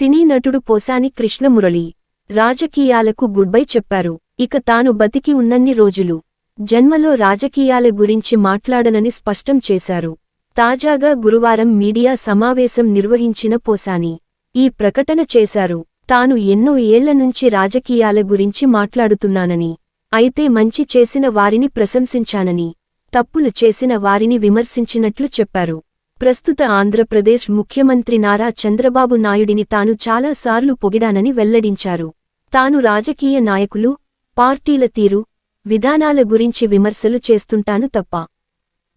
సినీ నటుడు పోసాని కృష్ణమురళి రాజకీయాలకు గుడ్బై చెప్పారు. ఇక తాను బతికి ఉన్నన్ని రోజులు జన్మలో రాజకీయాల గురించి మాట్లాడనని స్పష్టం చేశారు. తాజాగా గురువారం మీడియా సమావేశం నిర్వహించిన పోసాని ఈ ప్రకటన చేశారు. తాను ఎన్నో ఏళ్ళ నుంచి రాజకీయాల గురించి మాట్లాడుతున్నానని అయితే మంచి చేసిన వారిని ప్రశంసించానని తప్పులు చేసిన వారిని విమర్శించినట్లు చెప్పారు. ప్రస్తుత ఆంధ్రప్రదేశ్ ముఖ్యమంత్రి నారా చంద్రబాబు నాయుడిని తాను చాలాసార్లు పొగిడానని వెల్లడించారు. తాను రాజకీయ నాయకులు పార్టీల తీరు విధానాల గురించి విమర్శలు చేస్తుంటాను తప్ప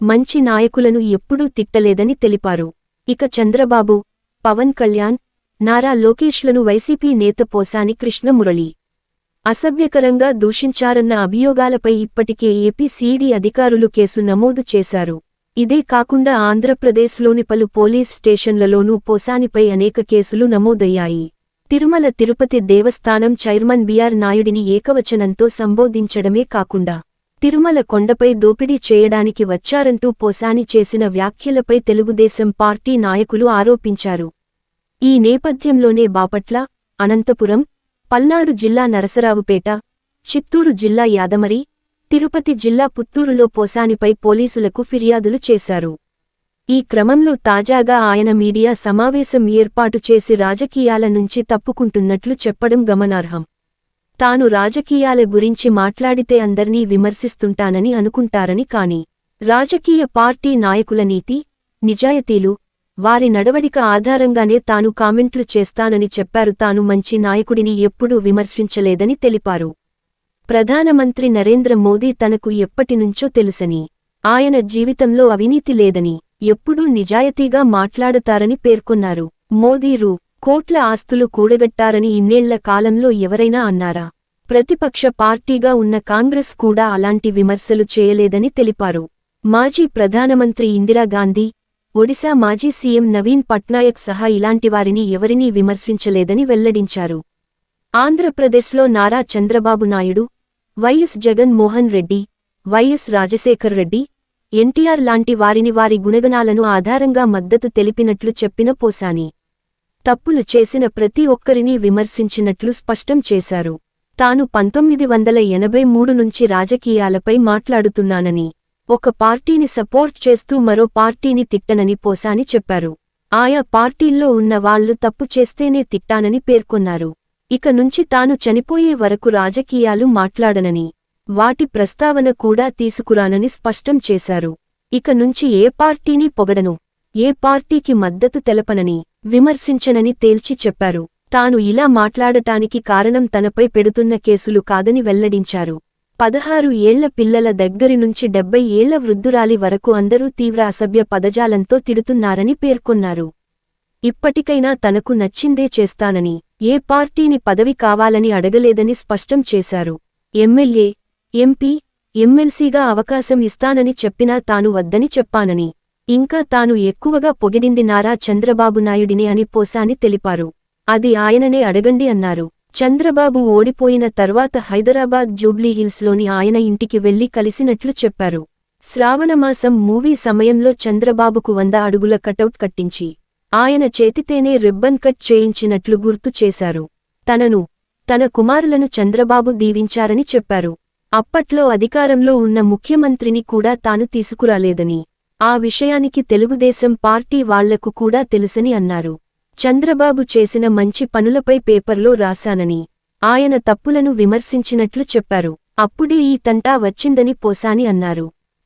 మంచి నాయకులను ఎప్పుడూ తిట్టలేదని తెలిపారు. ఇక చంద్రబాబు పవన్ కళ్యాణ్ నారా లోకేష్లను వైసీపీ నేత పోసాని కృష్ణమురళి అసభ్యకరంగా దూషించారన్న అభియోగాలపై ఇప్పటికే ఏపీ సీడీ అధికారులు కేసు నమోదు చేశారు. ఇదే కాకుండా ఆంధ్రప్రదేశ్లోని పలు పోలీస్ స్టేషన్లలోనూ పోసానిపై అనేక కేసులు నమోదయ్యాయి. తిరుమల తిరుపతి దేవస్థానం చైర్మన్ బిఆర్ నాయుడిని ఏకవచనంతో సంబోధించడమే కాకుండా తిరుమల కొండపై దోపిడీ చేయడానికి వచ్చారంటూ పోసాని చేసిన వ్యాఖ్యలపై తెలుగుదేశం పార్టీ నాయకులు ఆరోపించారు. ఈ నేపథ్యంలోనే బాపట్ల అనంతపురం పల్నాడు జిల్లా నరసరావుపేట చిత్తూరు జిల్లా యాదమరి తిరుపతి జిల్లా పుత్తూరులో పోసానిపై పోలీసులకు ఫిర్యాదులు చేశారు. ఈ క్రమంలో తాజాగా ఆయన మీడియా సమావేశం ఏర్పాటు చేసి రాజకీయాల నుంచి తప్పుకుంటున్నట్లు చెప్పడం గమనార్హం. తాను రాజకీయాల గురించి మాట్లాడితే అందర్నీ విమర్శిస్తుంటానని అనుకుంటారని కాని రాజకీయ పార్టీ నాయకుల నీతి నిజాయతీలు వారి నడవడిక ఆధారంగానే తాను కామెంట్లు చేస్తానని చెప్పారు. తాను మంచి నాయకుడిని ఎప్పుడూ విమర్శించలేదని తెలిపారు. ప్రధానమంత్రి నరేంద్ర మోదీ తనకు ఎప్పటినుంచో తెలుసని ఆయన జీవితంలో అవినీతి లేదని ఎప్పుడూ నిజాయితీగా మాట్లాడతారని పేర్కొన్నారు. మోదీ రూ. కోట్ల ఆస్తులు కూడగట్టారని ఇన్నేళ్ళ కాలంలో ఎవరైనా అన్నారా? ప్రతిపక్ష పార్టీగా ఉన్న కాంగ్రెస్ కూడా అలాంటి విమర్శలు చేయలేదని తెలిపారు. మాజీ ప్రధానమంత్రి ఇందిరాగాంధీ ఒడిశా మాజీ సీఎం నవీన్ పట్నాయక్ సహా ఇలాంటివారిని ఎవరినీ విమర్శించలేదని వెల్లడించారు. ఆంధ్రప్రదేశ్లో Nara Chandrababu Naidu YS Jagan Mohan Reddy YS Rajasekhar Reddy NTR లాంటి వారిని వారి గుణగణాలను ఆధారంగా మద్దతు తెలిపినట్లు చెప్పిన పోసాని. తప్పులు చేసిన ప్రతి ఒక్కరినీ విమర్శించినట్లు స్పష్టం చేశారు. తాను పంతొమ్మిది వందల ఎనభై మూడు నుంచి రాజకీయాలపై మాట్లాడుతున్నానని ఒక పార్టీని సపోర్ట్ చేస్తూ మరో పార్టీని తిట్టనని పోసాని చెప్పారు. ఆయా పార్టీల్లో ఉన్న వాళ్ళు తప్పు చేస్తేనే తిట్టానని పేర్కొన్నారు. ఇక నుంచి తాను చనిపోయే వరకు రాజకీయాలు మాట్లాడనని వాటి ప్రస్తావన కూడా తీసుకురానని స్పష్టం చేశారు. ఇక నుంచి ఏ పార్టీని పొగడను ఏ పార్టీకి మద్దతు తెలపనని విమర్శించనని తేల్చి చెప్పారు. తాను ఇలా మాట్లాడటానికి కారణం తనపై పెడుతున్న కేసులు కాదని వెల్లడించారు. పదహారు ఏళ్ళ పిల్లల దగ్గరి నుంచి డెబ్బై ఏళ్ళ వృద్ధురాలి వరకు అందరూ తీవ్ర అసభ్య పదజాలంతో తిడుతున్నారని పేర్కొన్నారు. ఇప్పటికైనా తనకు నచ్చిందే చేస్తానని ఏ పార్టీని పదవి కావాలని అడగలేదని స్పష్టం చేశారు. ఎమ్మెల్యే ఎంపీ ఎమ్మెల్సీగా అవకాశం ఇస్తానని చెప్పినా తాను వద్దని చెప్పానని. ఇంకా తాను ఎక్కువగా పొగిడింది నారా చంద్రబాబు నాయుడిని అని పోసాని తెలిపారు. అది ఆయననే అడగండి అన్నారు. చంద్రబాబు ఓడిపోయిన తర్వాత హైదరాబాద్ జూబ్లీహిల్స్లోని ఆయన ఇంటికి వెళ్ళి కలిసినట్లు చెప్పారు. శ్రావణమాసం మూవీ సమయంలో చంద్రబాబుకు వంద అడుగుల కటౌట్ కట్టించి ఆయన చేతితేనే రిబ్బన్ కట్ చేయించినట్లు గుర్తు చేశారు. తనను తన కుమారులను చంద్రబాబు దీవించారని చెప్పారు. అప్పట్లో అధికారంలో ఉన్న ముఖ్యమంత్రిని కూడా తాను తీసుకురాలేదని ఆ విషయానికి తెలుగుదేశం పార్టీ వాళ్ళకు కూడా తెలుసని అన్నారు. చంద్రబాబు చేసిన మంచి పనులపై పేపర్లో రాశానని ఆయన తప్పులను విమర్శించినట్లు చెప్పారు. అప్పుడే ఈ తంటా వచ్చిందని పోసాని అన్నారు.